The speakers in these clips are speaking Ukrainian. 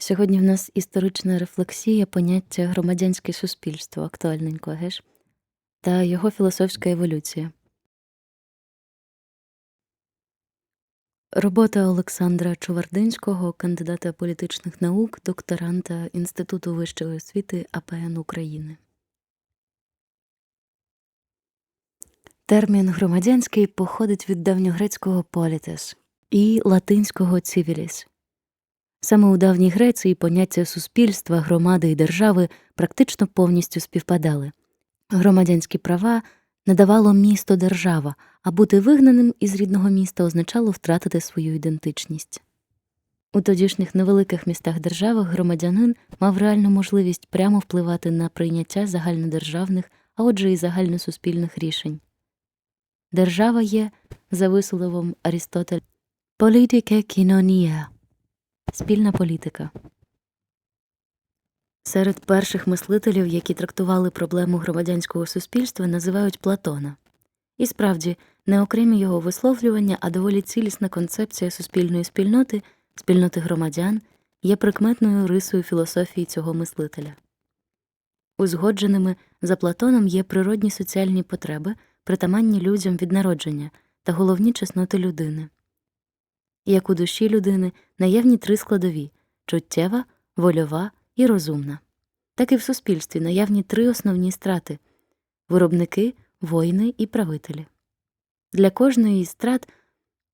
Сьогодні в нас історична рефлексія поняття громадянське суспільство актуальненько, геш? Та його філософська еволюція. Робота Олександра Чувардинського, кандидата політичних наук, докторанта Інституту вищої освіти АПН України. Термін громадянський походить від давньогрецького політес і латинського civilis. Саме у давній Греції поняття суспільства, громади і держави практично повністю співпадали. Громадянські права надавало місто держава, а бути вигнаним із рідного міста означало втратити свою ідентичність. У тодішніх невеликих містах державах громадянин мав реальну можливість прямо впливати на прийняття загальнодержавних, а отже і загальносуспільних рішень. Держава є, за висловом Арістотеля, політике кінонія спільна політика. Серед перших мислителів, які трактували проблему громадянського суспільства, називають Платона. І справді, не окремі його висловлювання, а доволі цілісна концепція суспільної спільноти, спільноти громадян, є прикметною рисою філософії цього мислителя. Узгодженими за Платоном є природні соціальні потреби, притаманні людям від народження та головні чесноти людини. Як у душі людини наявні три складові чуттєва, вольова і розумна. Так і в суспільстві наявні три основні страти виробники, воїни і правителі. Для кожної із страт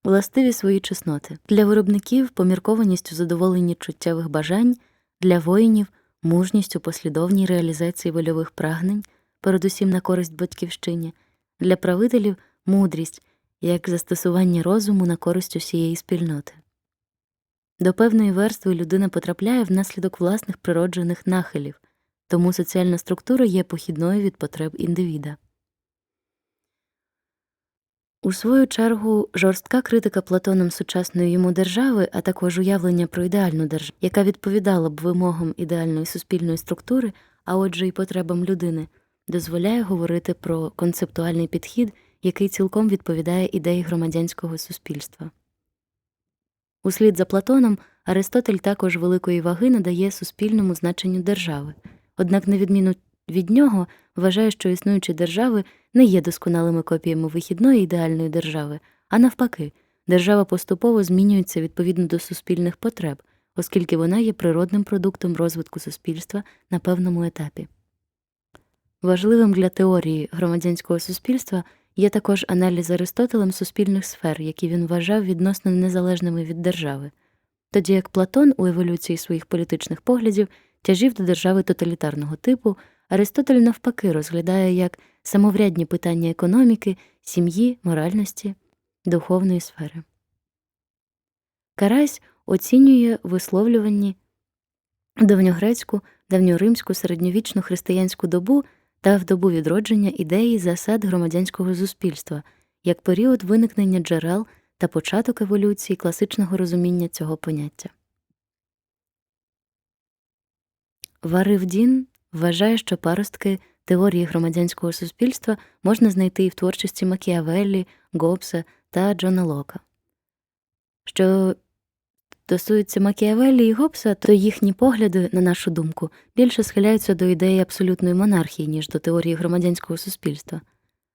властиві свої чесноти. Для виробників поміркованість у задоволенні чуттєвих бажань, для воїнів мужність у послідовній реалізації вольових прагнень, передусім на користь батьківщині, для правителів мудрість як застосування розуму на користь усієї спільноти. До певної верстви людина потрапляє внаслідок власних природжених нахилів, тому соціальна структура є похідною від потреб індивіда. У свою чергу жорстка критика Платоном сучасної йому держави, а також уявлення про ідеальну державу, яка відповідала б вимогам ідеальної суспільної структури, а отже й потребам людини, дозволяє говорити про концептуальний підхід, який цілком відповідає ідеї громадянського суспільства. Услід за Платоном Аристотель також великої ваги надає суспільному значенню держави, однак, на відміну від нього, вважає, що існуючі держави не є досконалими копіями вихідної ідеальної держави, а навпаки, держава поступово змінюється відповідно до суспільних потреб, оскільки вона є природним продуктом розвитку суспільства на певному етапі. Важливим для теорії громадянського суспільства є також аналіз Аристотелем суспільних сфер, які він вважав відносно незалежними від держави, тоді як Платон у еволюції своїх політичних поглядів тяжів до держави тоталітарного типу, Аристотель навпаки розглядає як самоврядні питання економіки, сім'ї, моральності, духовної сфери. Карась оцінює висловлювані давньогрецьку, давньоримську середньовічну християнську добу та в добу відродження ідеї засад громадянського суспільства як період виникнення джерел та початок еволюції класичного розуміння цього поняття. Варивдін вважає, що паростки теорії громадянського суспільства можна знайти і в творчості Макіавеллі, Гоббса та Джона Лока. Що стосується Макіавеллі і Гоббса, то їхні погляди, на нашу думку, більше схиляються до ідеї абсолютної монархії, ніж до теорії громадянського суспільства.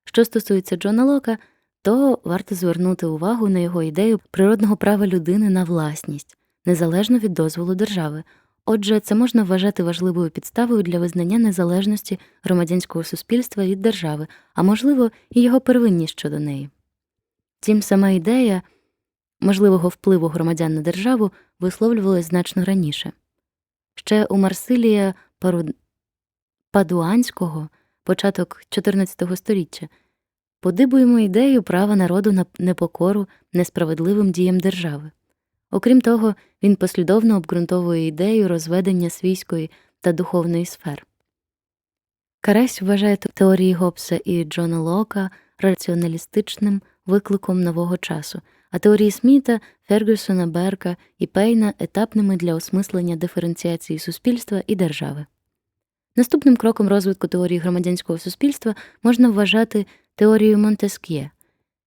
Що стосується Джона Лока, то варто звернути увагу на його ідею природного права людини на власність, незалежно від дозволу держави. Отже, це можна вважати важливою підставою для визнання незалежності громадянського суспільства від держави, а можливо, і його первинність щодо неї. Втім, сама ідея можливого впливу громадян на державу висловлювалась значно раніше. Ще у Марсилія Пару... Падуанського, початок XIV століття, подибуємо ідею права народу на непокору несправедливим діям держави. Окрім того, він послідовно обґрунтовує ідею розведення свійської та духовної сфер. Карась вважає теорії Гоббса і Джона Лока раціоналістичним викликом нового часу, а теорії Сміта, Фергюсона, Берка і Пейна етапними для осмислення диференціації суспільства і держави. Наступним кроком розвитку теорії громадянського суспільства можна вважати теорію Монтеск'є.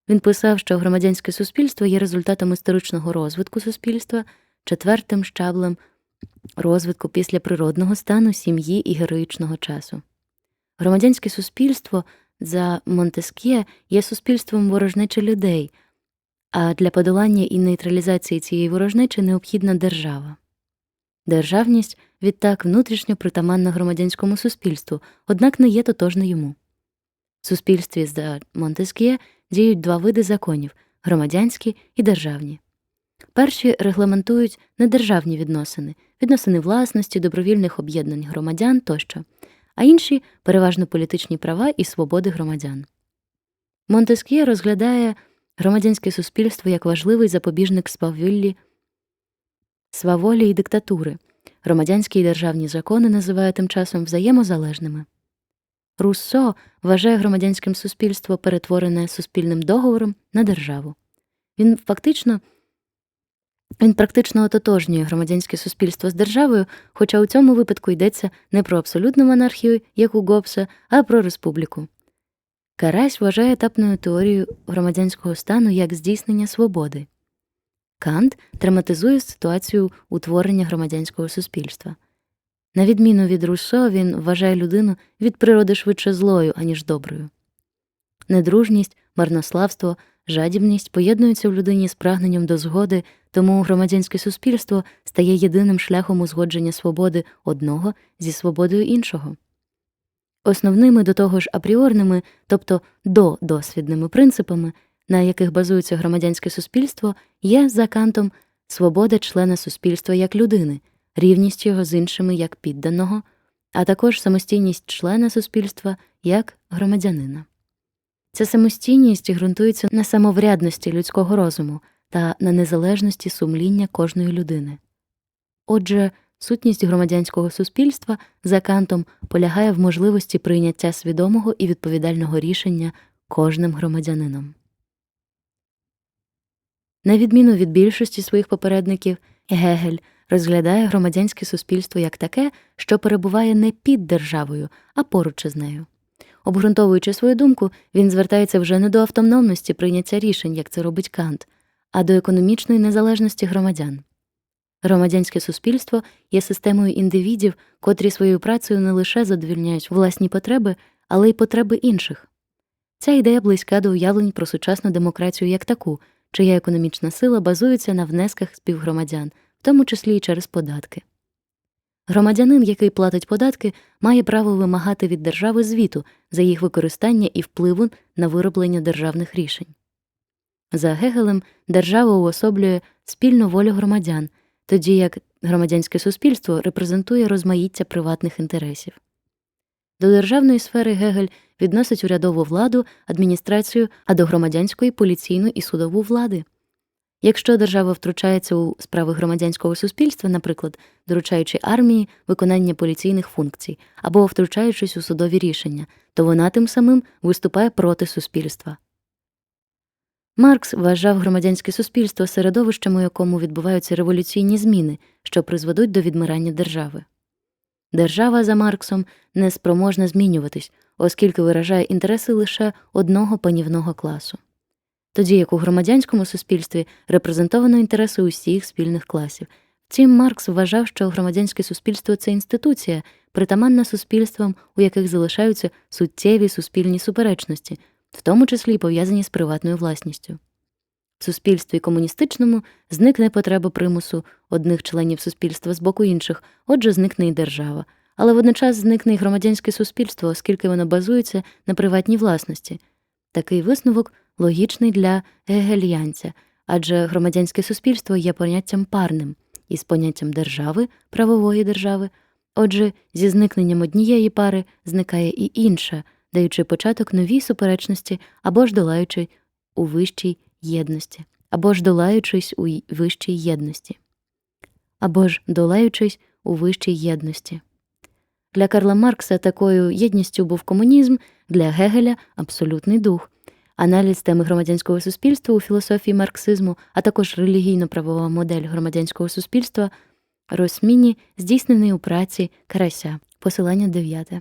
Він писав, що громадянське суспільство є результатом історичного розвитку суспільства, четвертим щаблем розвитку після природного стану, сім'ї і героїчного часу. Громадянське суспільство за Монтескє є суспільством ворожнечі людей, а для подолання і нейтралізації цієї ворожнечі необхідна держава. Державність відтак внутрішньо притаманна громадянському суспільству, однак не є тотожна йому. В суспільстві за Монтескє діють два види законів громадянські і державні. Перші регламентують недержавні відносини, відносини власності, добровільних об'єднань громадян тощо, а інші переважно політичні права і свободи громадян. Монтескє розглядає громадянське суспільство як важливий запобіжник свавіллі, сваволі і диктатури. Громадянські і державні закони називає тим часом взаємозалежними. Руссо вважає громадянським суспільство перетворене суспільним договором на державу. Він фактично він практично ототожнює громадянське суспільство з державою, хоча у цьому випадку йдеться не про абсолютну монархію, як у Гоббса, а про республіку. Карась вважає етапною теорією громадянського стану як здійснення свободи. Кант драматизує ситуацію утворення громадянського суспільства. На відміну від Руссо, він вважає людину від природи швидше злою, аніж доброю. Недружність, марнославство, жадібність поєднуються в людині з прагненням до згоди, тому громадянське суспільство стає єдиним шляхом узгодження свободи одного зі свободою іншого. Основними до того ж апріорними, тобто додосвідними принципами, на яких базується громадянське суспільство, є за Кантом свобода члена суспільства як людини, рівність його з іншими як підданого, а також самостійність члена суспільства як громадянина. Ця самостійність ґрунтується на самоврядності людського розуму та на незалежності сумління кожної людини. Отже, сутність громадянського суспільства за Кантом полягає в можливості прийняття свідомого і відповідального рішення кожним громадянином. На відміну від більшості своїх попередників, Гегель розглядає громадянське суспільство як таке, що перебуває не під державою, а поруч із нею. Обґрунтовуючи свою думку, він звертається вже не до автономності прийняття рішень, як це робить Кант, а до економічної незалежності громадян. Громадянське суспільство є системою індивідів, котрі своєю працею не лише задовільняють власні потреби, але й потреби інших. Ця ідея близька до уявлень про сучасну демократію як таку, чия економічна сила базується на внесках співгромадян, в тому числі й через податки. Громадянин, який платить податки, має право вимагати від держави звіту за їх використання і впливу на вироблення державних рішень. За Гегелем держава уособлює спільну волю громадян, тоді як громадянське суспільство репрезентує розмаїття приватних інтересів. До державної сфери Гегель відносить урядову владу, адміністрацію, а до громадянської поліційну і судову влади. Якщо держава втручається у справи громадянського суспільства, наприклад, доручаючи армії виконання поліційних функцій або втручаючись у судові рішення, то вона тим самим виступає проти суспільства. Маркс вважав громадянське суспільство середовищем, у якому відбуваються революційні зміни, що призведуть до відмирання держави. Держава за Марксом не спроможна змінюватись, оскільки виражає інтереси лише одного панівного класу тоді як у громадянському суспільстві репрезентовано інтереси усіх спільних класів. Втім, Маркс вважав, що громадянське суспільство це інституція, притаманна суспільствам, у яких залишаються суттєві суспільні суперечності, в тому числі й пов'язані з приватною власністю. В суспільстві комуністичному зникне потреба примусу одних членів суспільства з боку інших, отже, зникне і держава, але водночас зникне і громадянське суспільство, оскільки воно базується на приватній власності. Такий висновок логічний для гегельянця, адже громадянське суспільство є поняттям парним із поняттям держави, правової держави. Отже, зі зникненням однієї пари зникає і інша, даючи початок новій суперечності або ж долаючи у вищій єдності, або ж долаючись у вищій єдності, або ж долаючись у вищій єдності. Для Карла Маркса такою єдністю був комунізм, для Гегеля абсолютний дух. Аналіз теми громадянського суспільства у філософії марксизму, а також релігійно-правова модель громадянського суспільства Росміні здійснений у праці Карася. Посилання 9.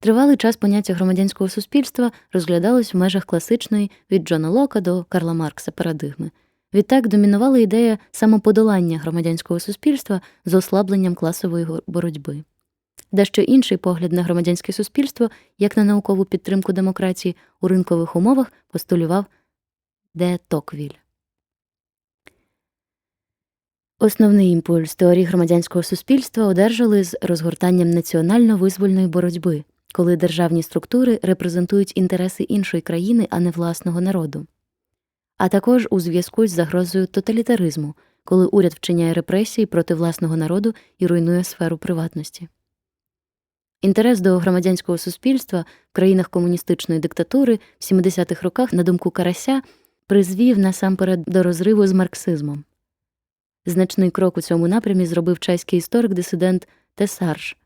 Тривалий час поняття громадянського суспільства розглядалось в межах класичної від Джона Лока до Карла Маркса парадигми. Відтак домінувала ідея самоподолання громадянського суспільства з ослабленням класової боротьби. Дещо інший погляд на громадянське суспільство, як на наукову підтримку демократії у ринкових умовах, постулював Де Токвіль. Основний імпульс теорії громадянського суспільства одержали з розгортанням національно-визвольної боротьби, коли державні структури репрезентують інтереси іншої країни, а не власного народу. А також у зв'язку з загрозою тоталітаризму, коли уряд вчиняє репресії проти власного народу і руйнує сферу приватності. Інтерес до громадянського суспільства в країнах комуністичної диктатури в 70-х роках, на думку Карася, призвів насамперед до розриву з марксизмом. Значний крок у цьому напрямі зробив чеський історик-дисидент Тесарж.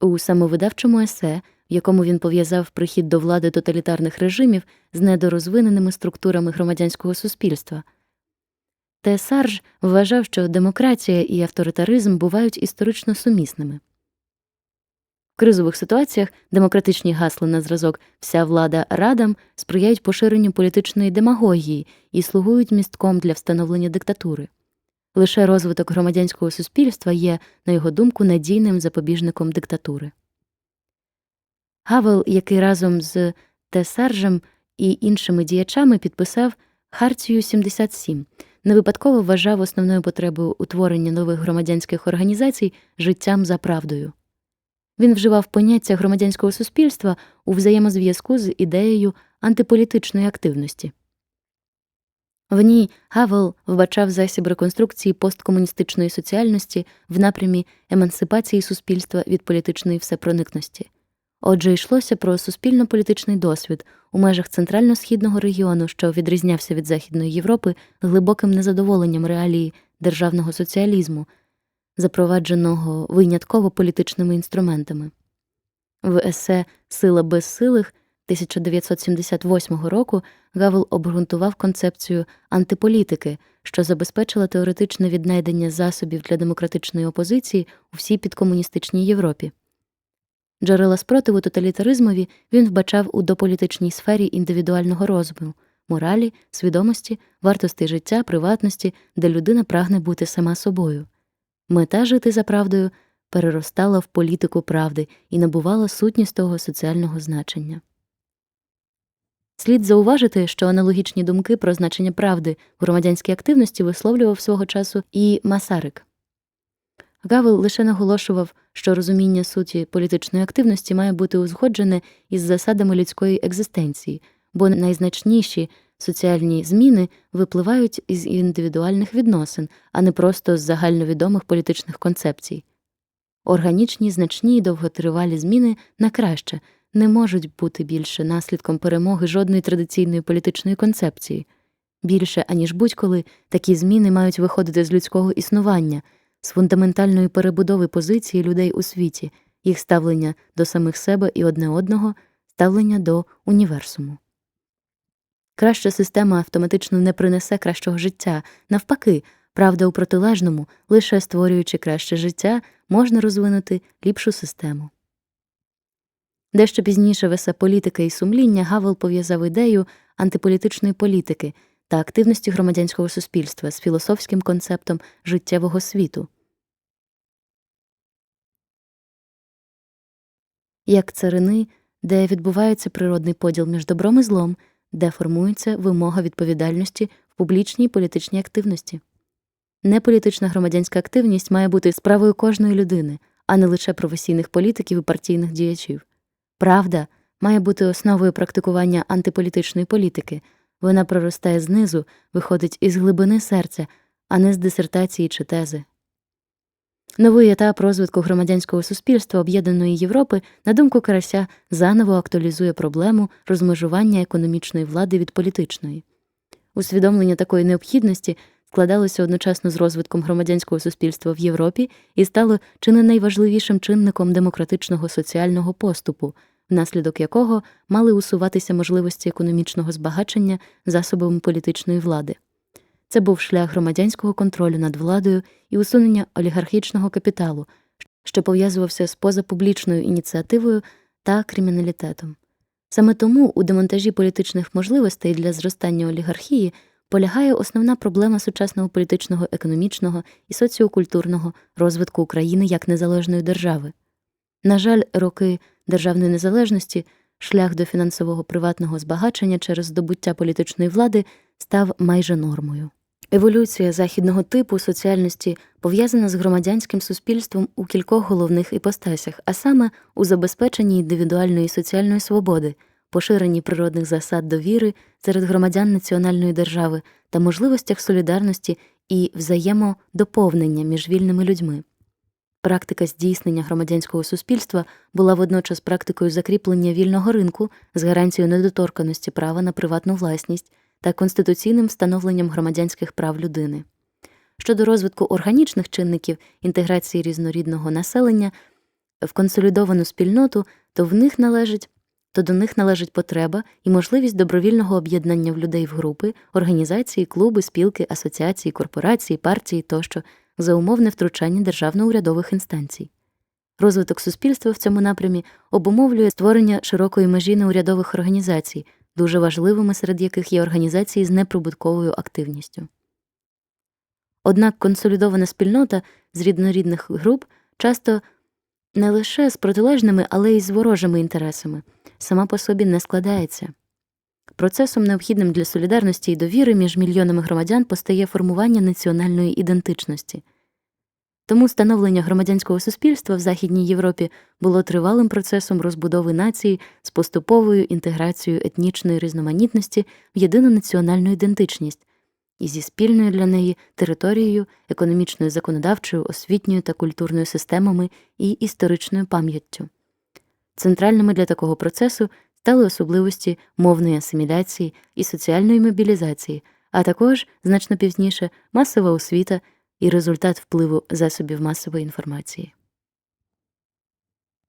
У самовидавчому есе, в якому він пов'язав прихід до влади тоталітарних режимів з недорозвиненими структурами громадянського суспільства. Тесарж вважав, що демократія і авторитаризм бувають історично сумісними. Кризових ситуаціях демократичні гасла на зразок вся влада радам сприяють поширенню політичної демагогії і слугують містком для встановлення диктатури. Лише розвиток громадянського суспільства є, на його думку, надійним запобіжником диктатури. Гавел, який разом з Тесаржем і іншими діячами підписав Хартію 77, не випадково вважав основною потребою утворення нових громадянських організацій життям за правдою. Він вживав поняття громадянського суспільства у взаємозв'язку з ідеєю антиполітичної активності. В ній Гавел вбачав засіб реконструкції посткомуністичної соціальності в напрямі емансипації суспільства від політичної всепроникності. Отже, йшлося про суспільно-політичний досвід у межах центрально-східного регіону, що відрізнявся від Західної Європи глибоким незадоволенням реалії державного соціалізму, запровадженого винятково політичними інструментами. В есе Сила безсилих 1978 року Гавел обґрунтував концепцію антиполітики, що забезпечила теоретичне віднайдення засобів для демократичної опозиції у всій підкомуністичній Європі. Джерела спротиву тоталітаризмові він вбачав у дополітичній сфері індивідуального розуму, моралі, свідомості, вартості життя, приватності, де людина прагне бути сама собою. Мета жити за правдою переростала в політику правди і набувала сутністого соціального значення. Слід зауважити, що аналогічні думки про значення правди в громадянській активності висловлював свого часу і Масарик. Гавел лише наголошував, що розуміння суті політичної активності має бути узгоджене із засадами людської екзистенції, бо найзначніші соціальні зміни випливають із індивідуальних відносин, а не просто з загальновідомих політичних концепцій. Органічні, значні і довготривалі зміни на краще не можуть бути більше наслідком перемоги жодної традиційної політичної концепції. Більше, аніж будь-коли, такі зміни мають виходити з людського існування, з фундаментальної перебудови позиції людей у світі, їх ставлення до самих себе і одне одного, ставлення до універсуму. Краща система автоматично не принесе кращого життя. Навпаки, правда у протилежному, лише створюючи краще життя, можна розвинути ліпшу систему. Дещо пізніше в есе політика і сумління Гавел пов'язав ідею антиполітичної політики та активності громадянського суспільства з філософським концептом життєвого світу. Як царини, де відбувається природний поділ між добром і злом, де формується вимога відповідальності в публічній політичній активності. Неполітична громадянська активність має бути справою кожної людини, а не лише професійних політиків і партійних діячів. Правда має бути основою практикування антиполітичної політики. Вона проростає знизу, виходить із глибини серця, а не з дисертації чи тези. Новий етап розвитку громадянського суспільства об'єднаної Європи, на думку Карася, заново актуалізує проблему розмежування економічної влади від політичної. Усвідомлення такої необхідності складалося одночасно з розвитком громадянського суспільства в Європі і стало чи не найважливішим чинником демократичного соціального поступу, внаслідок якого мали усуватися можливості економічного збагачення засобами політичної влади. Це був шлях громадянського контролю над владою і усунення олігархічного капіталу, що пов'язувався з позапублічною ініціативою та криміналітетом. Саме тому у демонтажі політичних можливостей для зростання олігархії полягає основна проблема сучасного політичного, економічного і соціокультурного розвитку України як незалежної держави. На жаль, роки державної незалежності, шлях до фінансового приватного збагачення через здобуття політичної влади став майже нормою. Еволюція західного типу соціальності пов'язана з громадянським суспільством у кількох головних іпостасях, а саме у забезпеченні індивідуальної соціальної свободи, поширенні природних засад довіри серед громадян національної держави та можливостях солідарності і взаємодоповнення між вільними людьми. Практика здійснення громадянського суспільства була водночас практикою закріплення вільного ринку з гарантією недоторканості права на приватну власність та конституційним встановленням громадянських прав людини. Щодо розвитку органічних чинників інтеграції різнорідного населення в консолідовану спільноту, то в них належить то до них належить потреба і можливість добровільного об'єднання в людей в групи, організації, клуби, спілки, асоціації, корпорації, партії тощо за умовне втручання державно-урядових інстанцій. Розвиток суспільства в цьому напрямі обумовлює створення широкої межі неурядових організацій, дуже важливими серед яких є організації з неприбутковою активністю. Однак консолідована спільнота з ріднорідних груп часто не лише з протилежними, але й з ворожими інтересами, сама по собі не складається. Процесом, необхідним для солідарності і довіри між мільйонами громадян, постає формування національної ідентичності. Тому становлення громадянського суспільства в Західній Європі було тривалим процесом розбудови нації з поступовою інтеграцією етнічної різноманітності в єдину національну ідентичність і зі спільною для неї територією, економічною, законодавчою, освітньою та культурною системами і історичною пам'яттю. Центральними для такого процесу стали особливості мовної асиміляції і соціальної мобілізації, а також значно пізніше масова освіта і результат впливу засобів масової інформації.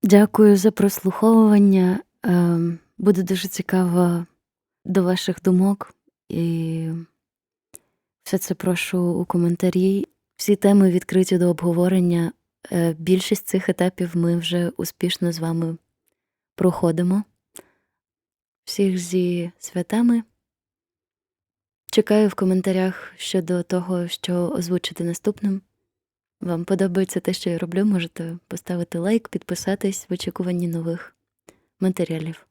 Дякую за прослуховування. Ем, Буде дуже цікаво до ваших думок і все це прошу у коментарі. Всі теми відкриті до обговорення. Е, Більшість цих етапів ми вже успішно з вами проходимо. Всіх зі святами. Чекаю в коментарях щодо того, що озвучити наступним. Вам подобається те, що я роблю, можете поставити лайк, підписатись в очікуванні нових матеріалів.